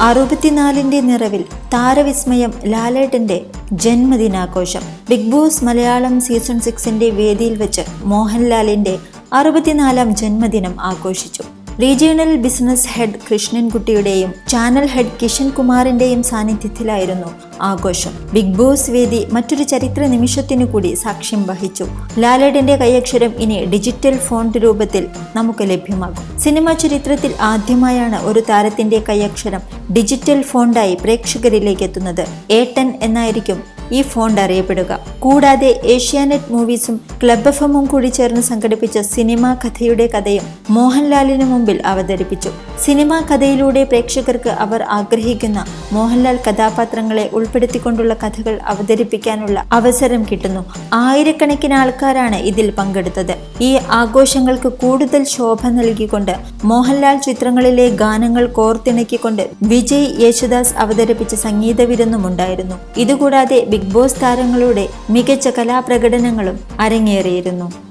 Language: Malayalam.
അറുപത്തിനാലിന്റെ നിറവിൽ താരവിസ്മയം ലാലേട്ടന്റെ ജന്മദിനാഘോഷം. ബിഗ് ബോസ് മലയാളം സീസൺ സിക്സിന്റെ വേദിയിൽ വെച്ച് മോഹൻലാലിന്റെ അറുപത്തിനാലാം ജന്മദിനം ആഘോഷിച്ചു. റീജിയണൽ ബിസിനസ് ഹെഡ് കൃഷ്ണൻകുട്ടിയുടെയും ചാനൽ ഹെഡ് കിഷൻ കുമാറിന്റെയും സാന്നിധ്യത്തിലായിരുന്നു ആഘോഷം. ബിഗ് ബോസ് വേദി മറ്റൊരു ചരിത്ര നിമിഷത്തിനു കൂടി സാക്ഷ്യം വഹിച്ചു. ലാലേട്ടന്റെ കൈയക്ഷരം ഇനി ഡിജിറ്റൽ ഫോണ്ട് രൂപത്തിൽ നമുക്ക് ലഭ്യമാകും. സിനിമാ ചരിത്രത്തിൽ ആദ്യമായാണ് ഒരു താരത്തിന്റെ കൈയക്ഷരം ഡിജിറ്റൽ ഫോണ്ടായി പ്രേക്ഷകരിലേക്ക് എത്തുന്നത്. ഏട്ടൻ എന്നായിരിക്കും ഈ ഫോണ്ട് അറിയപ്പെടുക. കൂടാതെ ഏഷ്യാനെറ്റ് മൂവീസും ക്ലബ് എഫ് എമ്മും കൂടി ചേർന്ന് സംഘടിപ്പിച്ച സിനിമാ കഥയുടെ കഥയും മോഹൻലാലിന് മുമ്പിൽ അവതരിപ്പിച്ചു. സിനിമാ കഥയിലൂടെ പ്രേക്ഷകർക്ക് അവർ ആഗ്രഹിക്കുന്ന മോഹൻലാൽ കഥാപാത്രങ്ങളെ ഉൾപ്പെടുത്തിക്കൊണ്ടുള്ള കഥകൾ അവതരിപ്പിക്കാനുള്ള അവസരം കിട്ടുന്നു. ആയിരക്കണക്കിന് ആൾക്കാരാണ് ഇതിൽ പങ്കെടുത്തത്. ഈ ആഘോഷങ്ങൾക്ക് കൂടുതൽ ശോഭ നൽകിക്കൊണ്ട് മോഹൻലാൽ ചിത്രങ്ങളിലെ ഗാനങ്ങൾ കോർത്തിണക്കിക്കൊണ്ട് വിജയ് യേശുദാസ് അവതരിപ്പിച്ച സംഗീത വിരുന്നുമുണ്ടായിരുന്നു. ഇതുകൂടാതെ ബിഗ് ബോസ് താരങ്ങളുടെ മികച്ച കലാപ്രകടനങ്ങളും അരങ്ങേറിയിരുന്നു.